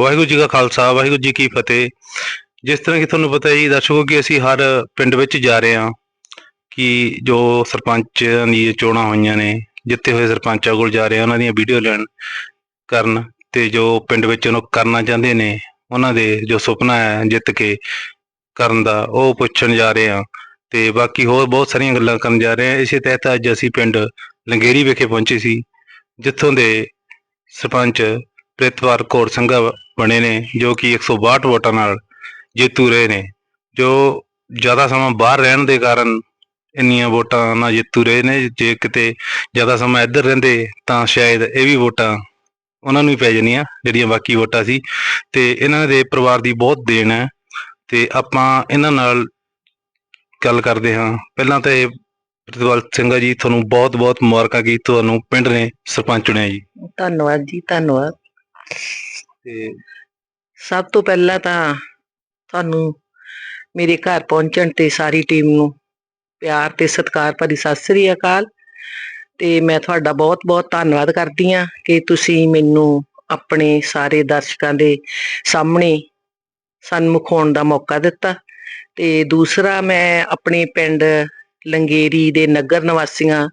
ਵਾਹਿਗੁਰੂ ਜੀ ਕਾ ਖਾਲਸਾ, ਵਾਹਿਗੁਰੂ ਜੀ ਕੀ ਫਤਿਹ। ਜਿਸ ਤਰ੍ਹਾਂ ਕਿ ਤੁਹਾਨੂੰ ਪਤਾ ਹੈ ਜੀ, ਦਰਸ਼ਕੋ, ਕਿ ਅਸੀਂ ਹਰ ਪਿੰਡ ਵਿੱਚ ਜਾ ਰਹੇ ਹਾਂ ਕਿ ਜੋ ਸਰਪੰਚ ਦੀ ਚੋਣਾਂ ਹੋਈਆਂ ਨੇ ਜਿੱਤੇ ਹੋਏ ਸਰਪੰਚਾਂ ਕੋਲ ਜਾ ਰਹੇ ਹਾਂ, ਉਹਨਾਂ ਦੀਆਂ ਵੀਡੀਓ ਲੈਣ ਕਰਨ ਤੇ ਜੋ ਪਿੰਡ ਵਿੱਚ ਉਹਨੂੰ ਕਰਨਾ ਚਾਹੁੰਦੇ ਨੇ, ਉਹਨਾਂ ਦੇ ਜੋ ਸੁਪਨਾ ਹੈ ਜਿੱਤ ਕੇ ਕਰਨ ਦਾ, ਉਹ ਪੁੱਛਣ ਜਾ ਰਹੇ ਹਾਂ। ਤੇ ਬਾਕੀ ਹੋਰ ਬਹੁਤ ਸਾਰੀਆਂ ਗੱਲਾਂ ਕਰਨ ਜਾ ਰਹੇ ਹਾਂ। ਇਸੇ ਤਹਿਤ ਅੱਜ ਅਸੀਂ ਪਿੰਡ ਲੰਗੇਰੀ ਵਿਖੇ ਪਹੁੰਚੇ ਸੀ, ਜਿੱਥੋਂ ਦੇ ਸਰਪੰਚ ਪ੍ਰਿਤਵਾਰ ਕੌਰ ਸਿੰਘਾ ਬਣੇ ਨੇ, ਜੋ ਕਿ 162 ਵੋਟਾਂ ਨਾਲ ਜੇਤੂ ਰਹੇ ਨੇ, ਜੋ ਜ਼ਿਆਦਾ ਸਮਾਂ ਬਾਹਰ ਰਹਿਣ ਦੇ ਕਾਰਨ ਇੰਨੀਆਂ ਵੋਟਾਂ ਨਾਲ ਜੇਤੂ ਰਹੇ ਨੇ, ਜੇ ਕਿਤੇ ਜ਼ਿਆਦਾ ਸਮਾਂ ਇੱਧਰ ਰਹਿੰਦੇ ਤਾਂ ਸ਼ਾਇਦ ਇਹ ਵੀ ਵੋਟਾਂ ਉਹਨਾਂ ਨੂੰ ਹੀ ਪੈ ਜਾਣੀਆਂ, ਜਿਹੜੀਆਂ ਬਾਕੀ ਵੋਟਾਂ ਸੀ। ਤੇ ਇਹਨਾਂ ਦੇ ਪਰਿਵਾਰ ਦੀ ਬਹੁਤ ਦੇਣ ਹੈ। ਤੇ ਆਪਾਂ ਇਹਨਾਂ ਨਾਲ ਗੱਲ ਕਰਦੇ ਹਾਂ। ਪਹਿਲਾਂ ਤਾਂ ਇਹ ਪ੍ਰਿਤਪਾਲ ਸਿੰਘਾ ਜੀ, ਤੁਹਾਨੂੰ ਬਹੁਤ ਬਹੁਤ ਮੁਬਾਰਕਾਂ ਕਿ ਤੁਹਾਨੂੰ ਪਿੰਡ ਨੇ ਸਰਪੰਚ ਚੁਣਿਆ ਜੀ। ਧੰਨਵਾਦ ਜੀ, ਧੰਨਵਾਦ। ਤੇ ਸਭ ਤੋਂ ਪਹਿਲਾਂ ਤਾਂ ਤੁਹਾਨੂੰ ਮੇਰੇ ਘਰ ਪਹੁੰਚਣ ਤੇ ਸਾਰੀ ਟੀਮ ਨੂੰ ਪਿਆਰ ਤੇ ਸਤਿਕਾਰ ਭਰੀ ਸਤਿ ਸ੍ਰੀ ਅਕਾਲ। ਤੇ ਮੈਂ ਤੁਹਾਡਾ ਬਹੁਤ-ਬਹੁਤ ਧੰਨਵਾਦ ਕਰਦੀ ਆ ਕਿ ਤੁਸੀਂ ਮੈਨੂੰ ਆਪਣੇ ਸਾਰੇ ਦਰਸ਼ਕਾਂ ਦੇ ਸਾਹਮਣੇ ਸਨਮੁਖ ਹੋਣ ਦਾ ਮੌਕਾ ਦਿੱਤਾ। ਤੇ ਦੂਸਰਾ, ਮੈਂ ਆਪਣੇ ਪਿੰਡ ਲੰਗੇਰੀ ਦੇ ਨਗਰ ਨਿਵਾਸੀਆਂ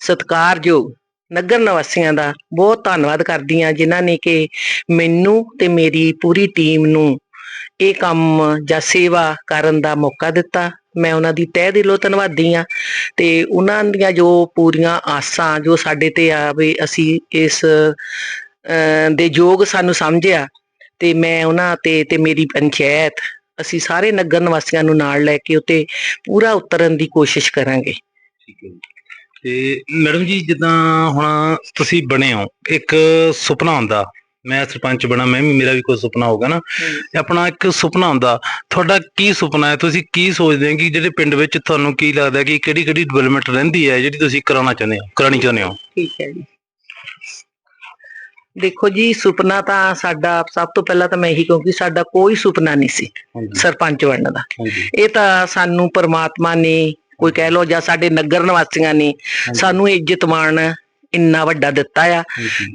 ਸਤਿਕਾਰਯੋਗ ਨਗਰ ਨਿਵਾਸੀਆਂ ਦਾ ਬਹੁਤ ਧੰਨਵਾਦ ਕਰਦੀ ਆ ਜਿਨ੍ਹਾਂ ਨੇ ਕਿ ਮੈਨੂੰ ਤੇ ਮੇਰੀ ਪੂਰੀ ਟੀਮ ਨੂੰ ਇਹ ਕੰਮ ਜਾਂ ਸੇਵਾ ਕਰਨ ਦਾ ਮੌਕਾ ਦਿੱਤਾ। ਮੈਂ ਉਹਨਾਂ ਦੀ ਤਹਿ ਦਿਲੋਂ ਧੰਨਵਾਦੀ ਆ ਤੇ ਉਹਨਾਂ ਦੀਆਂ ਜੋ ਪੂਰੀਆਂ ਆਸਾਂ ਜੋ ਸਾਡੇ ਤੇ ਆ ਵੀ ਅਸੀਂ ਇਸ ਅਹ, ਦੇ ਯੋਗ ਸਾਨੂੰ ਸਮਝਿਆ ਤੇ ਮੈਂ ਉਹਨਾਂ ਤੇ ਤੇ ਮੇਰੀ ਪੰਚਾਇਤ ਅਸੀਂ ਸਾਰੇ ਨਗਰ ਨਿਵਾਸੀਆਂ ਨੂੰ ਨਾਲ ਲੈ ਕੇ ਉਤੇ ਪੂਰਾ ਉਤਰਨ ਦੀ ਕੋਸ਼ਿਸ਼ ਕਰਾਂਗੇ। ਠੀਕ ਹੈ ਤੇ ਮੈਡਮ ਜੀ ਜਿੱਦਾਂ ਹੁਣ ਤੁਸੀਂ ਬਣੇ ਹੋ ਇੱਕ ਸੁਪਨਾ ਹੁੰਦਾ ਮੈਂ ਸਰਪੰਚ ਬਣਾ ਮੈਂ ਵੀ ਮੇਰਾ ਵੀ ਕੋਈ ਸੁਪਨਾ ਹੋਗਾ ਨਾ। ਆਪਣਾ ਇੱਕ ਸੁਪਨਾ ਹੁੰਦਾ ਤੁਹਾਡਾ ਕੀ ਸੁਪਨਾ ਹੈ? ਤੁਸੀਂ ਕੀ ਸੋਚਦੇ ਹੋ ਕਿ ਜਿਹੜੇ ਪਿੰਡ ਵਿੱਚ ਤੁਹਾਨੂੰ ਕੀ ਲੱਗਦਾ ਕਿ ਕਿਹੜੀ ਕਿਹੜੀ ਡਿਵੈਲਪਮੈਂਟ ਰਹਿੰਦੀ ਹੈ ਜਿਹੜੀ ਤੁਸੀਂ ਕਰਾਉਣਾ ਚਾਹੁੰਦੇ ਹੋ ਕਰਾਉਣੀ ਚਾਹੁੰਦੇ ਹੋ? ਠੀਕ ਹੈ ਜੀ। ਦੇਖੋ ਜੀ ਸੁਪਨਾ ਤਾਂ ਸਾਡਾ ਸਭ ਤੋਂ ਪਹਿਲਾਂ ਤਾਂ ਮੈਂ ਇਹੀ ਕਹੂੰਗੀ ਸਾਡਾ ਕੋਈ ਸੁਪਨਾ ਨਹੀਂ ਸੀ ਸਰਪੰਚ ਬਣਨ ਦਾ। ਇਹ ਤਾਂ ਸਾਨੂੰ ਪਰਮਾਤਮਾ ਨੇ ਕੋਈ ਕਹਿ ਲੋ ਜਾਂ ਸਾਡੇ ਨਗਰ ਨਿਵਾਸੀਆਂ ਨੇ ਸਾਨੂੰ ਇੱਜ਼ਤ ਮਾਣ ਇੰਨਾ ਵੱਡਾ ਦਿੱਤਾ ਆ।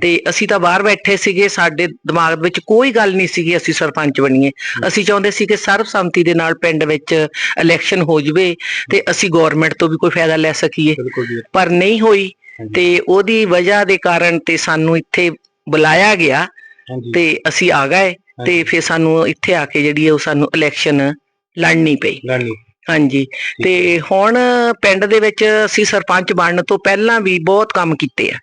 ਤੇ ਅਸੀਂ ਤਾਂ ਬਾਹਰ ਬੈਠੇ ਸੀਗੇ ਸਾਡੇ ਦਿਮਾਗ ਵਿੱਚ ਕੋਈ ਗੱਲ ਨਹੀਂ ਸੀਗੀ ਅਸੀਂ ਸਰਪੰਚ ਬਣੀਏ। ਅਸੀਂ ਚਾਹੁੰਦੇ ਸੀ ਕਿ ਸਰਬਸੰਮਤੀ ਦੇ ਨਾਲ ਪਿੰਡ ਵਿੱਚ ਇਲੈਕਸ਼ਨ ਹੋ ਜਵੇ ਤੇ ਅਸੀਂ ਗਵਰਨਮੈਂਟ ਤੋਂ ਵੀ ਕੋਈ ਫਾਇਦਾ ਲੈ ਸਕੀਏ। ਪਰ ਨਹੀਂ ਹੋਈ। ਤੇ ਉਹਦੀ ਵਜ੍ਹਾ ਦੇ ਕਾਰਨ ਤੇ ਸਾਨੂੰ ਇੱਥੇ ਬੁਲਾਇਆ ਗਿਆ ਤੇ ਅਸੀਂ ਆ ਗਏ ਤੇ। ਫਿਰ ਸਾਨੂੰ ਇੱਥੇ ਆ ਕੇ ਜਿਹੜੀ ਉਹ ਸਾਨੂੰ ਇਲੈਕਸ਼ਨ ਲੜਨੀ ਪਈ। ਲੜਨੀ। ਹਾਂਜੀ। ਤੇ ਹੁਣ ਪਿੰਡ ਦੇ ਵਿੱਚ ਅਸੀਂ ਸਰਪੰਚ ਬਣਨ ਤੋਂ ਪਹਿਲਾਂ ਵੀ ਬਹੁਤ ਕੰਮ ਕੀਤੇ ਆ।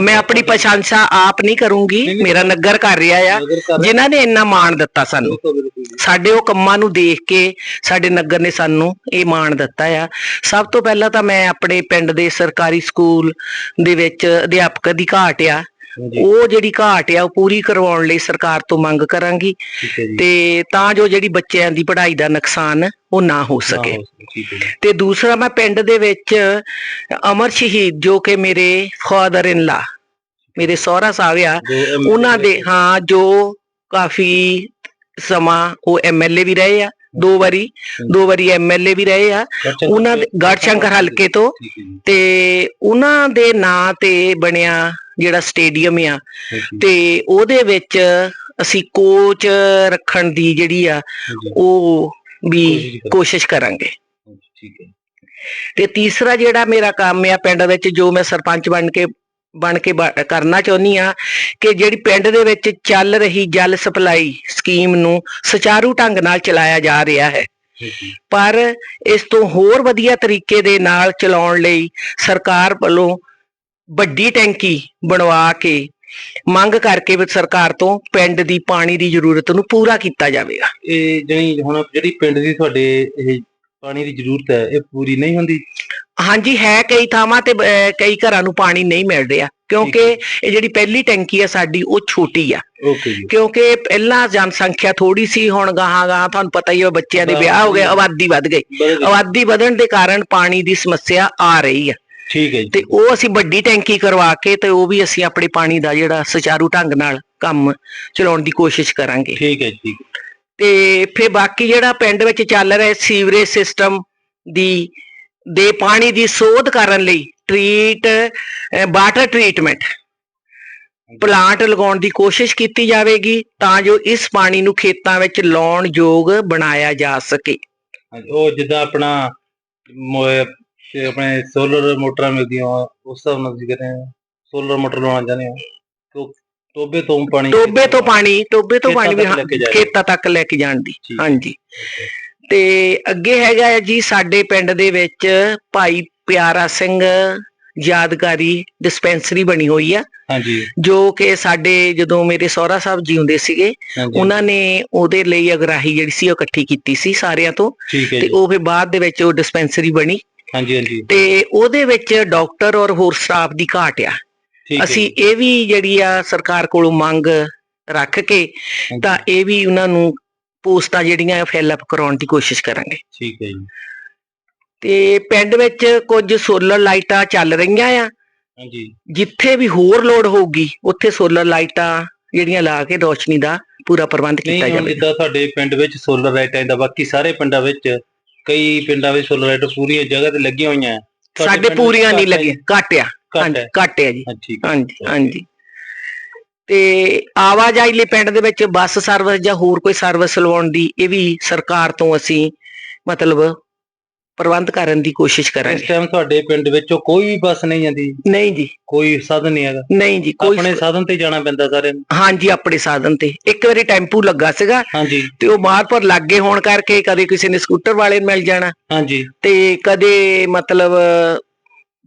ਮੈਂ ਆਪਣੀ ਪ੍ਰਸ਼ੰਸਾ ਆਪ ਨਹੀਂ ਕਰੂੰਗੀ। ਮੇਰਾ ਨਗਰ ਕਰ ਰਿਹਾ ਆ। ਜਿਨ੍ਹਾਂ ਨੇ ਇੰਨਾ ਮਾਣ ਦਿੱਤਾ ਸਾਨੂੰ। ਸਾਡੇ ਉਹ ਕੰਮਾਂ ਨੂੰ ਦੇਖ ਕੇ ਸਾਡੇ ਨਗਰ ਨੇ ਸਾਨੂੰ ਇਹ ਮਾਣ ਦਿੱਤਾ ਆ। ਸਭ ਤੋਂ ਪਹਿਲਾਂ ਤਾਂ ਮੈਂ ਆਪਣੇ ਪਿੰਡ ਦੇ ਸਰਕਾਰੀ ਸਕੂਲ ਦੇ ਵਿੱਚ ਅਧਿਆਪਕ ਦੀ ਘਾਟ ਆ। ਉਹ ਜਿਹੜੀ ਘਾਟ ਆ ਉਹ ਪੂਰੀ ਕਰਵਾਉਣ ਲਈ ਸਰਕਾਰ ਤੋਂ ਮੰਗ ਕਰਾਂਗੀ। ਤੇ ਤਾਂ ਜੋ ਜਿਹੜੀ ਬੱਚਿਆਂ ਦੀ ਪੜ੍ਹਾਈ ਦਾ ਨੁਕਸਾਨ ਉਹ ਨਾ ਹੋ ਸਕੇ। ਤੇ ਦੂਸਰਾ ਮੈਂ ਪਿੰਡ ਦੇ ਵਿੱਚ ਅਮਰ ਸ਼ਹੀਦ ਜੋ ਕਿ ਮੇਰੇ ਫਾਦਰ ਇਨ ਲਾ ਮੇਰੇ ਸਹੁਰਾ ਸਾਹਿਬ ਆ ਉਹਨਾਂ ਦੇ ਹਾਂ ਜੋ ਕਾਫੀ ਸਮਾਂ ਉਹ ਐਮਐਲਏ ਵੀ ਰਹੇ ਆ। ਦੋ ਵਾਰੀ ਦੋ ਵਾਰੀ ਐਮਐਲਏ ਵੀ ਰਹੇ ਆ। ਉਹਨਾਂ ਦੇ ਗੜਸ਼ੰਕਰ ਹਲਕੇ ਤੋਂ ਤੇ। ਉਹਨਾਂ ਦੇ ਨਾਂ ਤੇ ਬਣਿਆ ਜਿਹੜਾ ਸਟੇਡੀਅਮ ਆ। ਤੇ ਉਹਦੇ ਵਿੱਚ ਅਸੀਂ ਕੋਚ ਰੱਖਣ ਦੀ ਜਿਹੜੀ ਆ ਉਹ ਵੀ ਕੋਸ਼ਿਸ਼ ਕਰਾਂਗੇ। ਠੀਕ ਹੈ। ਤੇ ਤੀਸਰਾ ਜਿਹੜਾ ਮੇਰਾ ਕੰਮ ਆ ਪਿੰਡ ਵਿੱਚ ਜੋ ਮੈਂ ਸਰਪੰਚ ਬਣ ਕੇ ਬਣ ਕੇ ਕਰਨਾ ਚਾਹੁੰਦੀ ਆ ਕਿ ਜਿਹੜੀ ਪਿੰਡ ਦੇ ਵਿੱਚ ਚੱਲ ਰਹੀ ਜਲ ਸਪਲਾਈ ਸਕੀਮ ਨੂੰ ਸੁਚਾਰੂ ਢੰਗ ਨਾਲ ਚਲਾਇਆ ਜਾ ਰਿਹਾ ਹੈ। ਪਰ ਇਸ ਤੋਂ ਹੋਰ ਵਧੀਆ ਤਰੀਕੇ ਦੇ ਨਾਲ ਚਲਾਉਣ ਲਈ ਸਰਕਾਰ ਵੱਲੋਂ ਵੱਡੀ ਟੈਂਕੀ ਬਣਵਾ ਕੇ ਮੰਗ ਕਰਕੇ ਵੀ ਸਰਕਾਰ ਤੋਂ ਪਿੰਡ ਦੀ ਪਾਣੀ ਦੀ ਜ਼ਰੂਰਤ ਨੂੰ ਪੂਰਾ ਕੀਤਾ ਜਾਵੇਗਾ। ਇਹ ਜਿਹੜੀ ਹੁਣ ਜਿਹੜੀ ਪਿੰਡ ਦੀ ਤੁਹਾਡੇ ਇਹ ਪਾਣੀ ਦੀ ਜ਼ਰੂਰਤ ਹੈ ਇਹ ਪੂਰੀ ਨਹੀਂ ਹੁੰਦੀ? ਹਾਂਜੀ ਹੈ ਕਈ ਥਾਵਾਂ ਤੇ ਕਈ ਘਰਾਂ ਨੂੰ ਪਾਣੀ ਨਹੀਂ ਮਿਲ ਰਿਹਾ। ਕਿਉਂਕਿ ਇਹ ਜਿਹੜੀ ਪਹਿਲੀ ਟੈਂਕੀ ਆ ਸਾਡੀ ਉਹ ਛੋਟੀ ਆ। ਓਕੇ ਜੀ। ਕਿਉਂਕਿ ਪਹਿਲਾਂ ਜਨਸੰਖਿਆ ਥੋੜੀ ਸੀ ਹੁਣ ਗਾਹਾਂ ਗਾਹਾਂ ਤੁਹਾਨੂੰ ਪਤਾ ਹੀ ਹੈ ਬੱਚਿਆਂ ਦੇ ਵਿਆਹ ਹੋ ਗਏ ਆਬਾਦੀ ਵੱਧ ਗਈ। ਆਬਾਦੀ ਵਧਣ ਦੇ ਕਾਰਨ ਪਾਣੀ ਦੀ ਸਮੱਸਿਆ ਆ ਰਹੀ ਹੈ ਠੀਕ ਹੈ ਜੀ। ਤੇ ਉਹ ਅਸੀਂ ਵੱਡੀ ਟੈਂਕੀ ਕਰਵਾ ਕੇ ਤੇ ਉਹ ਵੀ ਅਸੀਂ ਆਪਣੇ ਪਾਣੀ ਦਾ ਜਿਹੜਾ ਸੁਚਾਰੂ ਢੰਗ ਨਾਲ ਕੰਮ ਚਲਾਉਣ ਦੀ ਕੋਸ਼ਿਸ਼ ਕਰਾਂਗੇ। ਠੀਕ ਹੈ ਜੀ। ਤੇ ਫਿਰ ਬਾਕੀ ਜਿਹੜਾ ਪਿੰਡ ਵਿੱਚ ਚੱਲ ਰਿਹਾ ਸੀਵਰੇਜ ਸਿਸਟਮ ਦੀ ਦੇ ਪਾਣੀ ਦੀ ਸੋਧ ਕਰਨ ਲਈ ਟ੍ਰੀਟ ਵਾਟਰ ਟ੍ਰੀਟਮੈਂਟ ਪਲਾਂਟ ਲਗਾਉਣ ਦੀ ਕੋਸ਼ਿਸ਼ ਕੀਤੀ ਜਾਵੇਗੀ ਤਾਂ ਜੋ ਇਸ ਪਾਣੀ ਨੂੰ ਖੇਤਾਂ ਵਿੱਚ ਲਾਉਣ ਯੋਗ ਬਣਾਇਆ ਜਾ ਸਕੇ ਉਹ ਜਿੱਦਾਂ ਆਪਣਾ ਆਪਣੇ ਸੋਲਰ ਮੋਟਰਾਂ ਮਿਲਦੀਆਂ ਉਸ ਹਿਸਾਬ ਨਾਲ ਤੁਸੀਂ ਕਹਿੰਦੇ ਸੋਲਰ ਮੋਟਰ ਲਗਾਉਣਾ ਚਾਹੁੰਦੇ ਟੋ- ਟੋਬੇ ਤੋਂ ਪਾਣੀ ਟੋਬੇ ਤੋਂ ਪਾਣੀ ਟੋਬੇ ਤੋਂ ਪਾਣੀ। ਖੇਤਾਂ ਤੱਕ ਲੈ ਕੇ ਜਾਣ ਦੀ। ਹਾਂਜੀ ਤੇ ਅੱਗੇ ਹੈਗਾ ਜੀ ਸਾਡੇ ਪਿੰਡ ਦੇ ਵਿੱਚ ਭਾਈ ਪਿਆਰਾ ਸਿੰਘ ਯਾਦਗਾਰੀ ਡਿਸਪੈਂਸਰੀ ਬਣੀ ਹੋਈ ਆ। ਹਾਂਜੀ। ਜੋ ਕਿ ਸਾਡੇ ਜਦੋਂ ਮੇਰੇ ਸਹੁਰਾ ਸਾਹਿਬ ਜੀ ਹੁੰਦੇ ਸੀਗੇ ਉਹਨਾਂ ਨੇ ਉਹਦੇ ਲਈ ਅਗਰਾਹੀ ਜਿਹੜੀ ਸੀ ਉਹ ਇਕੱਠੀ ਕੀਤੀ ਸੀ ਸਾਰਿਆਂ ਤੋਂ। ਤੇ ਉਹ ਫਿਰ ਬਾਅਦ ਦੇ ਵਿੱਚ ਉਹ ਡਿਸਪੈਂਸਰੀ ਬਣੀ। ਹਾਂਜੀ ਹਾਂਜੀ। ਤੇ ਉਹਦੇ ਵਿੱਚ ਡਾਕਟਰ ਔਰ ਹੋਰ ਸਟਾਫ ਦੀ ਘਾਟ ਆ। ਅਸੀਂ ਇਹ ਵੀ ਜਿਹੜੀ ਆ ਸਰਕਾਰ ਕੋਲੋਂ ਮੰਗ ਰੱਖ ਕੇ ਤਾਂ ਇਹ ਵੀ ਉਹਨਾਂ ਨੂੰ ਪੋਸਟਾਂ ਜਿਹੜੀਆਂ ਫਿਲ ਅਪ ਕਰਾਉਣ ਦੀ ਕੋਸ਼ਿਸ਼ ਕਰਾਂਗੇ। ਠੀਕ ਹੈ ਜੀ। ਤੇ ਪਿੰਡ ਵਿੱਚ ਕੁਝ ਸੋਲਰ ਲਾਈਟਾਂ ਚੱਲ ਰਹੀਆਂ ਆ। ਹਾਂਜੀ। ਜਿੱਥੇ ਵੀ ਹੋਰ ਲੋਡ ਹੋਊਗੀ ਉੱਥੇ ਸੋਲਰ ਲਾਈਟਾਂ ਜਿਹੜੀਆਂ ਲਾ ਕੇ ਰੋਸ਼ਨੀ ਦਾ ਪੂਰਾ ਪ੍ਰਬੰਧ ਕੀਤਾ ਨਹੀਂ ਹੁਣ ਜਾਵੇ ਜਿੱਦਾਂ ਸਾਡੇ ਪਿੰਡ ਵਿੱਚ ਸੋਲਰ ਲਾਈਟਾਂ ਦਾ ਬਾਕੀ ਸਾਰੇ ਪਿੰਡਾਂ ਵਿੱਚ ਕਈ ਪਿੰਡਾਂ ਵਿੱਚ ਸੋਲਰ ਲਾਈਟਾਂ ਪੂਰੀਆਂ ਜਗ੍ਹਾ ਤੇ ਲੱਗੀਆਂ ਹੋਈਆਂ। ਹੈ। ਤੁਹਾਡੇ ਸਾਡੇ ਪਿੰਡ ਵਿੱਚ ਪੂਰੀਆਂ ਨਹੀਂ ਘੱਟ ਹੈ ਲੱਗੀਆਂ ਘੱਟ ਆ। ਘੱਟ ਹਾਂਜੀ ਹੈ। ਘੱਟ ਆ ਜੀ। ਹਾਂ, ਠੀਕ ਹੈ। ਹਾਂਜੀ ਹਾਂਜੀ। ਤੇ ਆਵਾਜਾਈ ਲਈ ਪਿੰਡ ਦੇ ਵਿੱਚ ਬੱਸ ਸਰਵਿਸ ਜਾਂ ਹੋਰ ਕੋਈ ਸਰਵਿਸ ਲਵਾਉਣ ਦੀ ਇਹ ਵੀ ਸਰਕਾਰ ਤੋਂ ਅਸੀਂ ਮਤਲਬ ਪ੍ਰਬੰਧ ਕਰਨ ਦੀ ਕੋਸ਼ਿਸ਼ ਇਸ ਕਰਾਂਗੇ। ਟਾਈਮ ਤੁਹਾਡੇ ਪਿੰਡ ਵਿੱਚੋਂ ਕੋਈ ਵੀ ਬੱਸ ਨਹੀਂ ਜਾਂਦੀ? ਨਹੀਂ ਜੀ। ਕੋਈ ਸਾਧਨ ਨਹੀਂ ਹੈਗਾ? ਨਹੀਂ ਜੀ ਕੋਈ ਆਪਣੇ ਸਾਧਨ ਤੇ ਜਾਣਾ ਪੈਂਦਾ ਸਾਰਿਆਂ ਨੂੰ? ਹਾਂਜੀ ਆਪਣੇ ਸਾਧਨ ਤੇ। ਇੱਕ ਵਾਰੀ ਟੈਂਪੂ ਲੱਗਾ ਸੀਗਾ ਹਾਂਜੀ। ਤੇ ਉਹ ਮਾਰਪੁਰ ਲੱਗੇ ਹੋਣ ਕਰਕੇ ਕਦੇ ਕਿਸੇ ਨੇ ਸਕੂਟਰ ਵਾਲੇ ਨੂੰ ਮਿਲ ਜਾਣਾ। ਹਾਂਜੀ। ਤੇ ਕਦੇ ਮਤਲਬ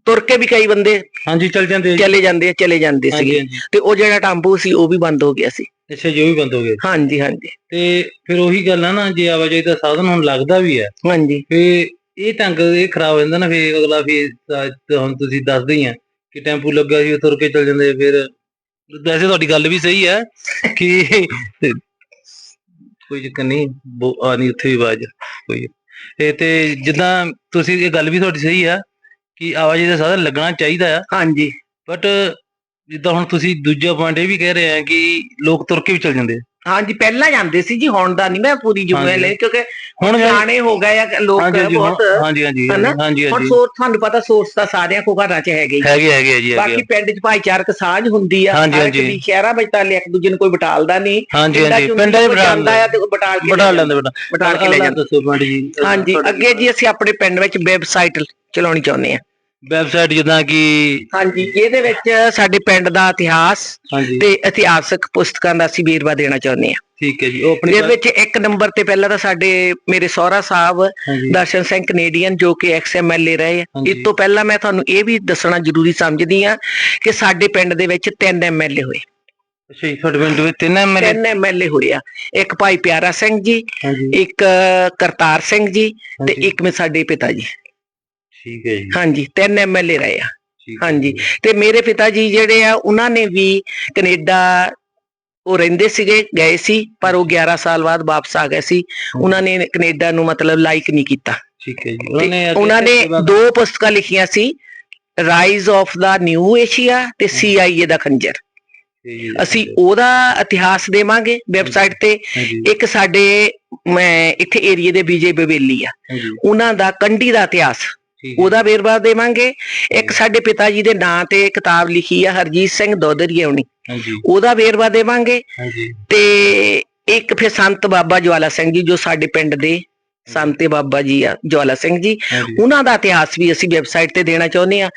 ਤੁਰ ਕੇ ਵੀ ਕਈ ਬੰਦੇ ਹਾਂਜੀ ਚੱਲ ਜਾਂਦੇ ਆ ਜੀ। ਚਲੇ ਜਾਂਦੇ ਚਲੇ ਜਾਂਦੇ ਹਾਂਜੀ ਸੀਗੇ। ਹਾਂਜੀ। ਤੇ ਉਹ ਜਿਹੜਾ ਟੈਂਪੂ ਸੀ ਉਹ ਵੀ ਬੰਦ ਹੋ ਗਿਆ ਸੀ। ਅੱਛਾ ਜੀ ਉਹ ਵੀ ਬੰਦ ਹੋ ਗਏ ਹਾਂਜੀ ਹਾਂਜੀ। ਤੇ ਫਿਰ ਉਹੀ ਗੱਲ ਆ ਨਾ ਜੇ ਆਵਾਜਾਈ ਦਾ ਸਾਧਨ ਹੁਣ ਲੱਗਦਾ ਵੀ ਹੈ ਹਾਂਜੀ। ਫੇ ਇਹ ਢੰਗ ਇਹ ਖਰਾਬ ਹੋ ਜਾਂਦਾ ਨਾ ਫੇ ਅਗਲਾ ਫੇ ਹੁਣ ਤੁਸੀਂ ਦੱਸਦੇ ਹੀ ਆ ਕਿ ਟੈਂਪੂ ਲੱਗਾ ਸੀ ਉਹ ਤੁਰ ਕੇ ਚੱਲ ਜਾਂਦੇ ਫਿਰ ਵੈਸੇ ਤੁਹਾਡੀ ਗੱਲ ਵੀ ਸਹੀ ਹੈ ਕਿ ਕੋਈ ਚੱਕਰ ਨਹੀਂ ਆ ਨਹੀਂ ਉੱਥੇ ਵੀ ਆਵਾਜ਼ ਕੋਈ ਇਹ ਤੇ ਜਿੱਦਾਂ ਤੁਸੀਂ ਇਹ ਗੱਲ ਵੀ ਤੁਹਾਡੀ ਸਹੀ ਆ ਕਿ ਆਵਾਜਾਈ ਦਾ ਸਾਧਨ ਲੱਗਣਾ ਚਾਹੀਦਾ ਆ ਹਾਂਜੀ ਬਟ ਜਿੱਦਾਂ ਹੁਣ ਤੁਸੀਂ ਦੂਜਾ ਪੁਆਇੰਟ ਇਹ ਵੀ ਕਹਿ ਰਹੇ ਆ ਕਿ ਲੋਕ ਤੁਰ ਕੇ ਵੀ ਚੱਲ ਜਾਂਦੇ ਆ। ਹਾਂਜੀ ਪਹਿਲਾਂ ਜਾਂਦੇ ਸੀ ਜੀ ਹੁਣ ਦਾ ਨਹੀਂ ਮੈਂ ਪੂਰੀ ਜੁਮਲੇ ਹਾਂਜੀ। ਲੈ ਕਿਉਂਕਿ ਹੁਣ ਜਾਣੇ ਹੋ ਗਏ ਆ ਲੋਕ ਬਹੁਤ ਹਾਂਜੀ ਹਾਂਜੀ? ਹਾਂਜੀ ਹੁਣ ਸੋਰਸ ਤੁਹਾਨੂੰ ਪਤਾ ਸੋਰਸ ਤਾਂ ਸਾਰਿਆਂ ਕੋ ਘਰਾਂ 'ਚ ਹੈਗੇ। ਹੈਗੇ ਹੈਗੇ ਜੀ ਬਾਕੀ। ਪਿੰਡ 'ਚ ਭਾਈਚਾਰਕ ਸਾਂਝ ਹੁੰਦੀ ਆ। ਹਾਂਜੀ, ਸ਼ਹਿਰਾਂ ਵਿੱਚ ਤਾਂ ਇੱਕ ਦੂਜੇ ਨੂੰ ਕੋਈ ਬਟਾਲਦਾ ਨਹੀਂ। ਹਾਂਜੀ ਹਾਂਜੀ। ਪਿੰਡਾਂ 'ਚ ਕੋਈ ਬਟਾਲ ਜਾਂਦਾ ਆ ਤੇ ਬਟਾਲ ਕੇ ਬਟਾਲ ਲੈਂਦੇ ਬਟਾ ਬਟਾਲ ਕੇ ਲੈ ਜਾਂਦਾ। ਦੱਸੋ ਪੰਡ ਜੀ ਹਾਂਜੀ ਅੱਗੇ ਜੀ ਅਸੀਂ ਆਪਣੇ ਪਿੰਡ ਵਿੱਚ ਵੈਬਸਾਈਟ ਚਲਾਉਣੀ ਚਾਹੁੰਦੇ ਆ ਵੈਬਸਾਈਟ ਜਿੱਦਾਂ ਕਿ ਹਾਂਜੀ ਇਹਦੇ ਵਿੱਚ ਸਾਡੇ ਪਿੰਡ ਦਾ ਇਤਿਹਾਸ ਹਾਂਜੀ। ਤੇ ਇਤਿਹਾਸਕ ਪੁਸਤਕਾਂ ਦਾ ਅਸੀਂ ਵੇਰਵਾ ਦੇਣਾ ਚਾਹੁੰਦੇ ਆ ਠੀਕ ਹੈ ਜੀ ਉਹ ਆਪਣੀ ਜਿਹਦੇ ਵਿੱਚ ਇੱਕ ਨੰਬਰ ਤੇ ਪਹਿਲਾਂ ਤਾਂ ਸਾਡੇ ਮੇਰੇ ਸਹੁਰਾ ਸਾਹਿਬ ਦਰਸ਼ਨ ਸਿੰਘ ਕੈਨੇਡੀਅਨ ਜੋ ਕਿ ਐਕਸ ਐਮਐਲਏ ਰਹੇ। ਇਸ ਤੋਂ ਪਹਿਲਾਂ ਮੈਂ ਤੁਹਾਨੂੰ ਇਹ ਵੀ ਦੱਸਣਾ ਜ਼ਰੂਰੀ ਸਮਝਦੀ ਆ ਕਿ ਸਾਡੇ ਪਿੰਡ ਦੇ ਵਿੱਚ ਤਿੰਨ ਐਮਐਲਏ ਹੋਏ। ਅੱਛਾ ਜੀ ਤੁਹਾਡੇ ਪਿੰਡ ਵਿੱਚ ਤਿੰਨ ਐਮਐਲਏ ਤਿੰਨ ਐਮਐਲਏ ਹੋਏ ਆ। ਇੱਕ ਭਾਈ ਪਿਆਰਾ ਸਿੰਘ ਜੀ ਇੱਕ ਕਰਤਾਰ ਸਿੰਘ ਜੀ ਤੇ ਇੱਕ ਮੇ ਸਾਡੇ ਪਿਤਾ ਜੀ। ਠੀਕ ਹੈ ਜੀ। ਹਾਂਜੀ ਤਿੰਨ ਐਮਐਲਏ ਰਹੇ ਆ। ਹਾਂਜੀ। ਤੇ ਮੇਰੇ ਪਿਤਾ ਜੀ ਜਿਹੜੇ ਆ ਉਹਨਾਂ ਨੇ ਵੀ ਕੈਨੇਡਾ ਉਹ ਰਹਿੰਦੇ ਸੀਗੇ ਗਏ ਸੀ ਪਰ ਉਹ 11 ਸਾਲ ਬਾਅਦ ਵਾਪਸ ਆ ਗਏ ਸੀ। ਉਹਨਾਂ ਨੇ ਕੈਨੇਡਾ ਨੂੰ ਮਤਲਬ ਲਾਈਕ ਨਹੀਂ ਕੀਤਾ। ਠੀਕ ਹੈ ਜੀ। ਉਹਨਾਂ ਨੇ ਦੋ ਪੁਸਤਕਾਂ ਲਿਖੀਆਂ ਸੀ rise of the new Asia ਤੇ ਸੀਆਈਏ ਦਾ ਖੰਜਰ। ਅਸੀਂ ਉਹਦਾ ਇਤਿਹਾਸ ਦੇਵਾਂਗੇ ਵੈਬਸਾਈਟ ਤੇ। ਇੱਕ ਸਾਡੇ ਮੈਂ ਇੱਥੇ ਏਰੀਏ ਦੇ ਬੀਜੇ ਬਵੇਲੀ ਆ। ਉਹਨਾਂ ਦਾ ਕੰਢੀ ਦਾ ਇਤਿਹਾਸ। ਉਹਦਾ ਵੇਰਵਾ ਦੇਵਾਂਗੇ। ਇੱਕ ਸਾਡੇ ਪਿਤਾ ਜੀ ਦੇ ਨਾਂ ਤੇ ਕਿਤਾਬ ਲਿਖੀ ਆ ਹਰਜੀਤ ਸਿੰਘ ਦੋਦਰੀਏ ਹੋਣੀ ਉਹਦਾ ਵੇਰਵਾ ਦੇਵਾਂਗੇ। ਤੇ ਇੱਕ ਫਿਰ ਸੰਤ ਬਾਬਾ ਜਵਾਲਾ ਸਿੰਘ ਜੀ ਜੋ ਸਾਡੇ ਪਿੰਡ ਦੇ ਸੰਤੇ ਬਾਬਾ ਜੀ ਆ ਜਵਾਲਾ ਸਿੰਘ ਜੀ। ਉਹਨਾਂ ਦਾ ਇਤਿਹਾਸ ਵੀ ਅਸੀਂ ਵੈਬਸਾਈਟ ਤੇ ਦੇਣਾ ਚਾਹੁੰਦੇ ਆ।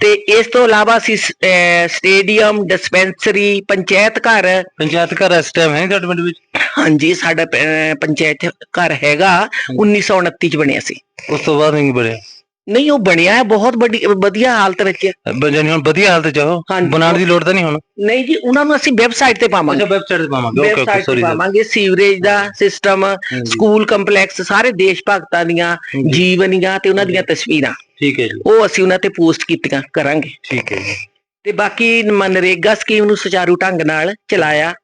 ਤੇ ਇਸ ਤੋਂ ਇਲਾਵਾ ਅਸੀਂ ਸਟੇਡੀਅਮ ਡਿਸਪੈਂਸਰੀ ਪੰਚਾਇਤ ਘਰ। ਪੰਚਾਇਤ ਘਰ ਇਸ ਟਾਈਮ ਹੈ ਤੁਹਾਡੇ ਪਿੰਡ ਵਿੱਚ? ਹਾਂਜੀ ਸਾਡਾ ਪੰਚਾਇਤ ਘਰ ਹੈਗਾ। 1929 ਚ ਬਣਿਆ ਸੀ। ਉਸ ਤੋਂ ਬਾਅਦ ਨਹੀਂ ਬਣਿਆ। ਨਹੀਂ ਉਹ ਬਣਿਆ ਹੈ ਬਹੁਤ ਵੱਡੀ ਵਧੀਆ ਹਾਲਤ ਵਿੱਚ ਹੈ। ਬੰਜਨ ਹੁਣ ਵਧੀਆ ਹਾਲਤ ਚ ਆਹੋ ਹਾਂਜੀ। ਬਣਾਉਣ ਦੀ ਲੋੜ ਤਾਂ ਨਹੀਂ ਹੁਣ? ਨਹੀਂ ਜੀ ਉਹਨਾਂ ਨੂੰ ਅਸੀਂ ਵੈਬਸਾਈਟ ਤੇ ਪਾਵਾਂਗੇ। ਅੱਛਾ ਵੈਬਸਾਈਟ ਤੇ ਪਾਵਾਂਗੇ। ਓਕੇ ਓਕੇ ਵੈਬਸਾਈਟ ਤੇ ਸੌਰੀ ਪਾਵਾਂਗੇ ਸੀਵਰੇਜ ਦਾ ਸਿਸਟਮ ਸਕੂਲ ਕੰਪਲੈਕਸ ਸਾਰੇ ਦੇਸ਼ ਭਗਤਾਂ ਦੀਆਂ ਜੀਵਨੀਆਂ ਤੇ ਉਹਨਾਂ ਦੀਆਂ ਤਸਵੀਰਾਂ। ਠੀਕ ਹੈ ਜੀ। ਉਹ ਅਸੀਂ ਉਹਨਾਂ ਤੇ ਪੋਸਟ ਕੀਤੀਆਂ ਕਰਾਂਗੇ। ਠੀਕ ਹੈ ਜੀ। ਤੇ ਬਾਕੀ ਮਨਰੇਗਾ ਸਕੀਮ ਨੂੰ ਸੁਚਾਰੂ ਢੰਗ ਨਾਲ ਚਲਾਇਆ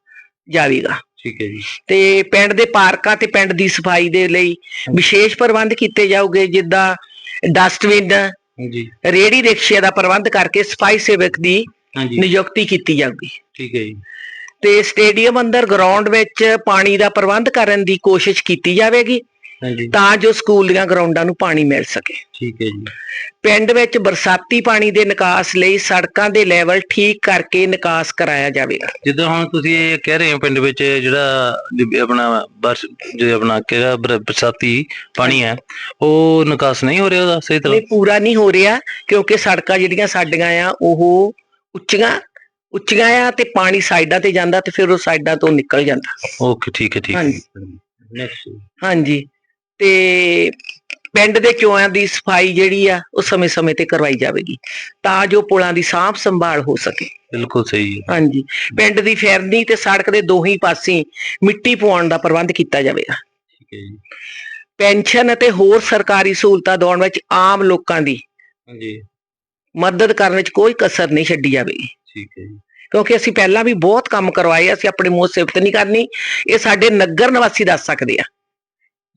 ਜਾਵੇਗਾ। ਠੀਕ ਹੈ ਜੀ। ਤੇ ਪਿੰਡ ਦੇ ਪਾਰਕਾਂ ਤੇ ਪਿੰਡ ਦੀ ਸਫ਼ਾਈ ਦੇ ਲਈ ਵਿਸ਼ੇਸ਼ ਪ੍ਰਬੰਧ ਕੀਤੇ ਜਾਊਗੇ ਜਿੱਦਾਂ ਡਸਟਬਿਨ ਹਾਂਜੀ। ਰੇੜੀ ਰਿਕਸ਼ੇ ਦਾ ਪ੍ਰਬੰਧ ਕਰਕੇ ਸਫ਼ਾਈ ਸੇਵਕ ਦੀ ਹਾਂਜੀ। ਨਿਯੁਕਤੀ ਕੀਤੀ ਜਾਊਗੀ ਠੀਕ ਹੈ ਜੀ। ਤੇ ਸਟੇਡੀਅਮ ਅੰਦਰ ਗਰਾਊਂਡ ਵਿੱਚ ਪਾਣੀ ਦਾ ਪ੍ਰਬੰਧ ਕਰਨ ਦੀ ਕੋਸ਼ਿਸ਼ ਕੀਤੀ ਜਾਵੇਗੀ। ਤਾਂ ਜੋ ਸਕੂਲ ਦੀਆਂ ਗਰਾਊਂਡਾਂ ਨੂੰ ਪਾਣੀ ਮਿਲ ਸਕੇ। ਠੀਕ ਹੈ ਜੀ। ਪਿੰਡ ਵਿੱਚ ਬਰਸਾਤੀ ਪਾਣੀ ਦੇ ਨਿਕਾਸ ਲਈ ਸੜਕਾਂ ਦੇ ਲੈਵਲ ਠੀਕ ਕਰਕੇ ਨਿਕਾਸ ਕਰਾਇਆ ਜਾਵੇਗਾ। ਜਿੱਦਾਂ ਹੁਣ ਤੁਸੀਂ ਇਹ ਕਹਿ ਰਹੇ ਹੋ ਪਿੰਡ ਵਿੱਚ ਜਿਹੜਾ ਆਪਣਾ ਬਰਸ ਜੇ ਆਪਣਾ ਕਿਹੜਾ ਬਰ- ਬਰਸਾਤੀ ਪਾਣੀ ਹੈ ਉਹ ਨਿਕਾਸ ਨਹੀਂ ਹੋ ਰਿਹਾ ਉਹਦਾ ਸਹੀ ਤਰ੍ਹਾਂ? ਇਹ ਪੂਰਾ ਨਹੀਂ ਹੋ ਰਿਹਾ ਕਿਉਂਕਿ ਸੜਕਾਂ ਜਿਹੜੀਆਂ ਸਾਡੀਆਂ ਆ ਉਹ ਉੱਚੀਆਂ ਉੱਚੀਆਂ ਆ ਤੇ ਪਾਣੀ ਸਾਈਡਾਂ ਤੇ ਜਾਂਦਾ ਤੇ ਫਿਰ ਉਹ ਸਾਈਡਾਂ ਤੋਂ ਨਿਕਲ ਜਾਂਦਾ। ਓਕੇ ਠੀਕ ਹੈ ਠੀਕ ਹੈ। ਹਾਂਜੀ। ਤੇ ਪਿੰਡ ਦੇ ਚੋਆਂ ਦੀ ਸਫ਼ਾਈ ਜਿਹੜੀ ਆ ਉਹ ਸਮੇਂ-ਸਮੇਂ ਤੇ ਕਰਵਾਈ ਜਾਵੇਗੀ ਤਾਂ ਜੋ ਪੁਲਾਂ ਦੀ ਸਾਂਭ ਸੰਭਾਲ ਹੋ ਸਕੇ। ਬਿਲਕੁਲ ਸਹੀ ਹੈ। ਹਾਂਜੀ। ਪਿੰਡ ਦੀ ਫੈਰਨੀ ਤੇ ਸੜਕ ਦੇ ਦੋਹੀ ਪਾਸੇ ਮਿੱਟੀ ਪਵਾਉਣ ਦਾ ਪ੍ਰਬੰਧ ਕੀਤਾ ਜਾਵੇਗਾ। ਠੀਕ ਹੈ ਜੀ। ਪੈਨਸ਼ਨ ਅਤੇ ਹੋਰ ਸਰਕਾਰੀ ਸਹੂਲਤਾਂ ਦੇਣ ਵਿੱਚ ਆਮ ਲੋਕਾਂ ਦੀ ਹਾਂਜੀ। ਮਦਦ ਕਰਨ ਵਿੱਚ ਕੋਈ ਕਸਰ ਨਹੀਂ ਛੱਡੀ ਜਾਵੇਗੀ। ਠੀਕ ਹੈ ਜੀ। ਕਿਉਂਕਿ ਅਸੀਂ ਪਹਿਲਾਂ ਵੀ ਬਹੁਤ ਕੰਮ ਕਰਵਾਏ ਅਸੀਂ ਆਪਣੇ ਮੂੰਹ ਸਿਫਤ ਨਹੀਂ ਕਰਨੀ ਇਹ ਸਾਡੇ ਨਗਰ ਨਿਵਾਸੀ ਦੱਸ ਸਕਦੇ ਆ।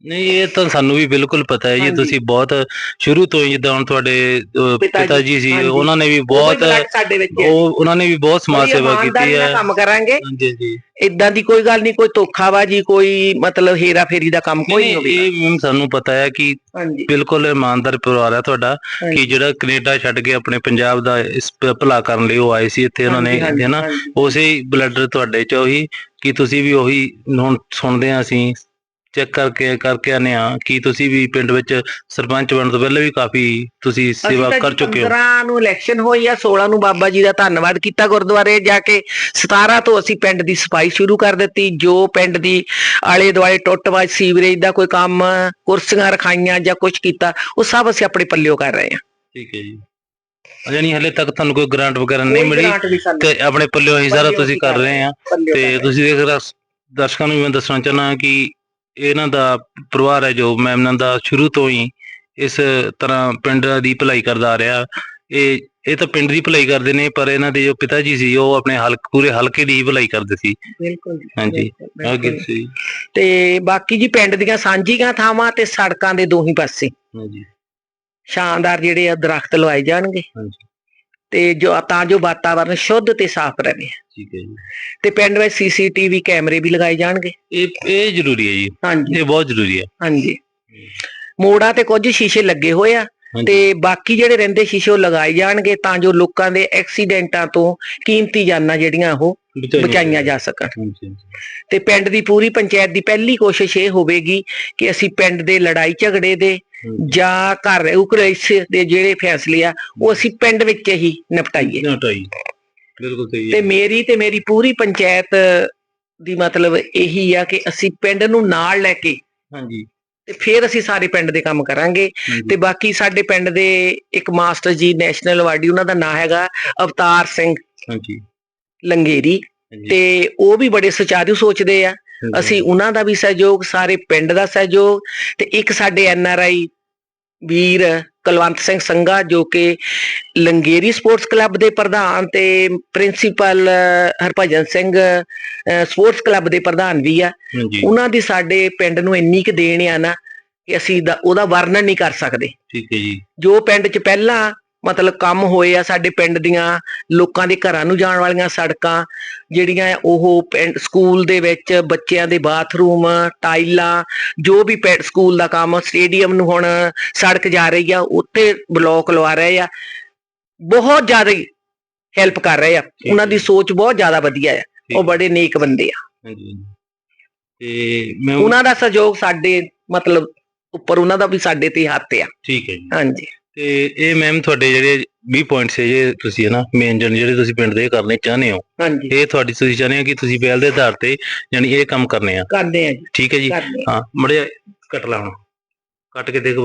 ਨਹੀਂ ਇਹ ਤਾਂ ਸਾਨੂੰ ਵੀ ਬਿਲਕੁਲ ਪਤਾ ਹੈ ਜੀ ਹਾਂਜੀ। ਤੁਸੀਂ ਬਹੁਤ ਸ਼ੁਰੂ ਤੋਂ ਹੀ ਜਿੱਦਾਂ ਹੁਣ ਤੁਹਾਡੇ ਅਹ, ਪਿਤਾ ਜੀ, ਪਿਤਾ ਜੀ ਸੀ ਹਾਂਜੀ। ਉਹਨਾਂ ਨੇ ਵੀ ਬਹੁਤ ਵੀ ਬਲੱਡ ਸਾਡੇ ਵਿੱਚ ਹੈ ਉਹ ਉਹਨਾਂ ਨੇ ਵੀ ਬਹੁਤ ਸਮਾਜ ਸੇਵਾ ਕੀਤੀ ਇਮਾਨਦਾਰੀ ਨਾਲ ਹੈ ਕੰਮ ਕਰਾਂਗੇ ਹਾਂਜੀ ਹਾਂਜੀ ਇਦਾਂ ਦੀ ਕੋਈ ਗੱਲ ਨਹੀਂ ਕੋਈ ਧੋਖਾਬਾਜੀ ਕੋਈ ਮਤਲਬ ਹੇਰਾ ਫੇਰੀ ਦਾ ਕੰਮ ਕੋਈ ਨਹੀਂ ਨਹੀਂ, ਹੋਵੇਗਾ ਇਹ ਮੈਮ ਸਾਨੂੰ ਪਤਾ ਹੈ ਕਿ ਹਾਂਜੀ ਬਿਲਕੁਲ ਇਮਾਨਦਾਰ ਪਰਿਵਾਰ ਹੈ ਤੁਹਾਡਾ ਕਿ ਹਾਂਜੀ। ਜਿਹੜਾ ਕੈਨੇਡਾ ਛੱਡ ਕੇ ਆਪਣੇ ਪੰਜਾਬ ਦਾ ਇਸ ਭ- ਭਲਾ ਕਰਨ ਲਈ ਉਹ ਆਏ ਸੀ ਇੱਥੇ ਉਹਨਾਂ ਨੇ ਹਾਂਜੀ, ਹੈ ਨਾ ਹਾਂਜੀ। ਉਸੇ ਬਲੱਡ ਤੁਹਾਡੇ ਚ ਉਹੀ ਕਿ ਤੁਸੀਂ ਵੀ ਉਹੀ ਹੁਣ ਸੁਣਦੇ ਆ ਅਸੀਂ ਚੈੱਕ ਕਰਕੇ ਕਰਕੇ ਆਨੇ ਆ ਕਿ ਤੁਸੀਂ ਵੀ ਪਿੰਡ ਵਿੱਚ ਸਰਪੰਚ ਬਣਨ ਤੋਂ ਪਹਿਲਾਂ ਵੀ ਕਾਫੀ ਤੁਸੀਂ ਸੇਵਾ ਕਰ ਚੁੱਕੇ ਹੋ। 15 ਨੂੰ ਇਲੈਕਸ਼ਨ ਹੋਈ ਆ 16 ਨੂੰ ਬਾਬਾ ਜੀ ਦਾ ਧੰਨਵਾਦ ਕੀਤਾ ਗੁਰਦੁਆਰੇ ਜਾ ਕੇ। 17 ਤੋਂ ਅਸੀਂ ਪਿੰਡ ਦੀ ਸਫ਼ਾਈ ਸ਼ੁਰੂ ਕਰ ਦਿੱਤੀ ਜੋ ਪਿੰਡ ਦੀ ਆਲੇ ਦੁਆਲੇ ਟੁੱਟਵਾਜ ਸੀਵਰੇਜ ਦਾ ਕੋਈ ਕੰਮ ਕੁਰਸੀਆਂ ਰਖਾਈਆਂ ਜਾਂ ਕੁਝ ਕੀਤਾ ਉਹ ਸਭ ਅਸੀਂ ਆਪਣੇ ਪੱਲਿਓ ਕਰ ਰਹੇ ਹਾਂ। ਠੀਕ ਹੈ ਜੀ। ਯਾਨੀ ਹਲੇ ਤੱਕ ਤੁਹਾਨੂੰ ਕੋਈ ਗ੍ਰਾਂਟ ਵਗੈਰਾ ਨਹੀਂ ਮਿਲੀ ਤੇ ਆਪਣੇ ਪੱਲਿਓ ਹੀ ਸਾਰਾ ਤੁਸੀਂ ਕਰ ਰਹੇ ਆ ਤੇ ਤੁਸੀਂ ਦੇਖ ਦਰਸ਼- ਦਰਸ਼ਕਾਂ ਨੂੰ ਮੈਂ ਦੱਸਣਾ ਚਾਹਨਾ ਕਿ ਇਹਨਾਂ ਦਾ ਪਰਿਵਾਰ ਹੈ ਜੋ ਮੈਂ ਇਹਨਾਂ ਦਾ ਸ਼ੁਰੂ ਤੋਂ ਹੀ ਇਸ ਤਰ੍ਹਾਂ ਪਿੰਡ ਦੀ ਭਲਾਈ ਕਰਦਾ ਆ ਰਿਹਾ ਇਹ ਇਹ ਤਾਂ ਪਿੰਡ ਦੀ ਭਲਾਈ ਕਰਦੇ ਨੇ ਪਰ ਇਹਨਾਂ ਦੇ ਜੋ ਪਿਤਾ ਜੀ ਸੀ ਉਹ ਆਪਣੇ ਹਲਕ ਪੂਰੇ ਹਲਕੇ ਦੀ ਹੀ ਭਲਾਈ ਕਰਦੇ ਸੀ। ਬਿਲਕੁਲ ਹਾਂਜੀ। ਅੱਗੇ। ਸੀ ਤੇ ਬਾਕੀ ਜੀ ਪਿੰਡ ਦੀਆਂ ਸਾਂਝੀਆਂ ਥਾਵਾਂ ਤੇ ਸੜਕਾਂ ਦੇ ਦੋਹੀ ਪਾਸੇ ਹਾਂਜੀ ਸ਼ਾਨਦਾਰ ਜਿਹੜੇ ਆ ਦਰਖਤ ਲਵਾਏ ਜਾਣਗੇ ਹਾਂਜੀ ਤੇ ਜੋ ਤਾਂ ਜੋ ਵਾਤਾਵਰਨ ਸ਼ੁੱਧ ਤੇ ਸਾਫ਼ ਰਹੇ। ਠੀਕ ਹੈ ਜੀ। ਤੇ ਪਿੰਡ ਵਿੱਚ ਸੀਸੀਟੀਵੀ ਕੈਮਰੇ ਵੀ ਲਗਾਏ ਜਾਣਗੇ। ਇਹ ਇਹ ਜ਼ਰੂਰੀ ਹੈ ਜੀ। ਹਾਂਜੀ। ਇਹ ਬਹੁਤ ਜ਼ਰੂਰੀ ਹੈ। ਹਾਂਜੀ। ਮੋੜਾਂ ਤੇ ਕੁਝ ਸ਼ੀਸ਼ੇ ਲੱਗੇ ਹੋਏ ਆ। ਤੇ ਬਾਕੀ ਜਿਹੜੇ ਰਹਿੰਦੇ ਸ਼ੀਸ਼ੇ ਉਹ ਲਗਾਏ ਜਾਣਗੇ ਤਾਂ ਜੋ ਲੋਕਾਂ ਦੇ ਐਕਸੀਡੈਂਟਾਂ ਤੋਂ ਕੀਮਤੀ ਜਾਨਾਂ ਜਿਹੜੀਆਂ ਉਹ ਬਚਾਈਆਂ ਜਾ ਸਕਣ। ਤੇ ਪਿੰਡ ਦੀ ਪੂਰੀ ਪੰਚਾਇਤ ਦੀ ਪਹਿਲੀ ਕੋਸ਼ਿਸ਼ ਇਹ ਹੋਵੇਗੀ ਕਿ ਅਸੀਂ ਪਿੰਡ ਦੇ ਲੜਾਈ ਝਗੜੇ ਦੇ। ਜਾਂ ਘਰ ਉਕਰੇਸ ਦੇ ਜਿਹੜੇ ਫੈਸਲੇ ਆ ਉਹ ਅਸੀਂ ਪਿੰਡ ਵਿੱਚ ਹੀ ਨਿਪਟਾਈਏ। ਨਾ ਟਾਈ ਬਿਲਕੁਲ ਸਹੀ ਤੇ ਮੇਰੀ ਤੇ ਮੇਰੀ ਪੂਰੀ ਪੰਚਾਇਤ ਦੀ ਮਤਲਬ ਇਹੀ ਆ ਕਿ ਅਸੀਂ ਪਿੰਡ ਨੂੰ ਨਾਲ ਲੈ ਕੇ ਹਾਂਜੀ। ਤੇ ਫਿਰ ਅਸੀਂ ਸਾਰੇ ਪਿੰਡ ਦੇ ਕੰਮ ਕਰਾਂਗੇ। ਤੇ ਬਾਕੀ ਸਾਡੇ ਪਿੰਡ ਦੇ ਇੱਕ ਮਾਸਟਰ ਜੀ ਨੈਸ਼ਨਲ ਅਵਾਰਡੀ ਉਹਨਾਂ ਦਾ ਨਾਮ ਹੈਗਾ ਅਵਤਾਰ ਸਿੰਘ ਹਾਂਜੀ। ਲੰਗੇਰੀ। ਤੇ ਉਹ ਵੀ ਬੜੇ ਸੁਚਾਰੂ ਸੋਚਦੇ ਆ। ਅਸੀਂ ਉਹਨਾਂ ਦਾ ਵੀ ਸਹਿਯੋਗ ਸਾਰੇ ਪਿੰਡ ਦਾ ਸਹਿਯੋਗ ਤੇ ਇੱਕ ਸਾਡੇ ਐਨ ਆਰ ਆਈ ਵੀਰ ਕੁਲਵੰਤ ਸਿੰਘ ਸੰਘਾ ਜੋ ਕਿ ਲੰਗੇਰੀ ਸਪੋਰਟਸ ਕਲੱਬ ਦੇ ਪ੍ਰਧਾਨ ਤੇ principal Harbhajan Singh sports club ਦੇ ਪ੍ਰਧਾਨ ਵੀ ਆ। ਉਹਨਾਂ ਦੀ ਸਾਡੇ ਪਿੰਡ ਨੂੰ ਇੰਨੀ ਕੁ ਦੇਣ ਆ ਨਾ ਕਿ ਅਸੀਂ ਉਹਦਾ ਵਰਣਨ ਨਹੀਂ ਕਰ ਸਕਦੇ। ਠੀਕ ਹੈ ਜੀ। ਜੋ ਪਿੰਡ 'ਚ ਪਹਿਲਾਂ ਮਤਲਬ ਕੰਮ ਹੋਏ ਆ ਸਾਡੇ ਪਿੰਡ ਦੀਆਂ ਲੋਕਾਂ ਦੇ ਘਰਾਂ ਨੂੰ ਜਾਣ ਵਾਲੀਆਂ ਸੜਕਾਂ ਜਿਹੜੀਆਂ ਉਹ ਪਿੰਡ ਸਕੂਲ ਦੇ ਵਿੱਚ ਬੱਚਿਆਂ ਦੇ ਬਾਥਰੂਮ ਟਾਈਲਾਂ ਜੋ ਵੀ ਪਿੰਡ ਸਕੂਲ ਦਾ ਕੰਮ ਸਟੇਡੀਅਮ ਨੂੰ ਹੁਣ ਸੜਕ ਜਾ ਰਹੀ ਆ ਉੱਥੇ ਬਲੋਕ ਲਵਾ ਰਹੇ ਆ। ਬਹੁਤ ਜ਼ਿਆਦਾ ਹੈਲਪ ਕਰ ਰਹੇ ਆ। ਉਹਨਾਂ ਦੀ ਸੋਚ ਬਹੁਤ ਜ਼ਿਆਦਾ ਵਧੀਆ ਆ। ਉਹ ਬੜੇ ਨੇਕ ਬੰਦੇ ਆ। ਹਾਂਜੀ। ਤੇ ਮੈਂ ਉਹਨਾਂ ਦਾ ਸਹਿਯੋਗ ਸਾਡੇ ਮਤਲਬ ਉੱਪਰ ਉਹਨਾਂ ਦਾ ਵੀ ਸਾਡੇ ਤੇ ਹੱਥ ਆ। ਠੀਕ ਹੈ ਜੀ। ਹਾਂਜੀ। ਤੇ ਇਹ ਮੈਮ ਤੁਹਾਡੇ ਜਿਹੜੇ 20 ਪੁਆਇੰਟਸ ਹੈ ਜੇ ਤੁਸੀਂ ਹੈ ਨਾ ਮੇਨ ਜਿਹੜੇ ਤੁਸੀਂ ਪਿੰਡ ਦੇ ਕਰਨੇ ਚਾਹੁੰਦੇ ਹੋ। ਹਾਂਜੀ। ਇਹ ਤੁਹਾਡੀ ਤੁਸੀਂ ਚਾਹੁੰਦੇ ਹੋ ਕਿ ਤੁਸੀਂ ਪਹਿਲ ਦੇ ਆਧਾਰ ਤੇ ਯਾਨੀ ਇਹ ਕੰਮ ਕਰਨੇ ਆ। ਕਰਦੇ ਆ ਜੀ। ਠੀਕ ਹੈ ਜੀ। ਕਰਦੇ ਆ। ਹਾਂ ਮੜਿਆ ਕੱਟ ਲਾ ਹੁਣ। ਕੱਟ ਕੇ ਦੇਖ